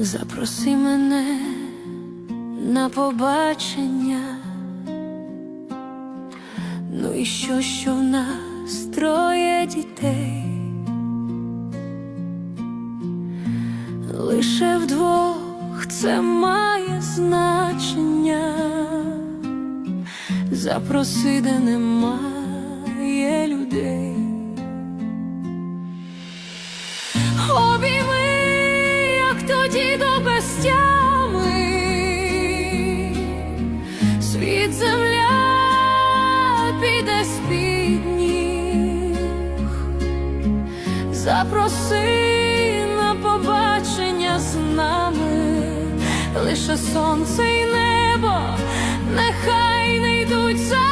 Запроси мене на побачення. Ну і що, що в нас троє дітей, лише вдвох це має значення. Запроси, де немає людей. Як страстями. Світ земля піде з-під ніг. Запроси на побачення з нами, лише сонце і небо, нехай не йдуть за.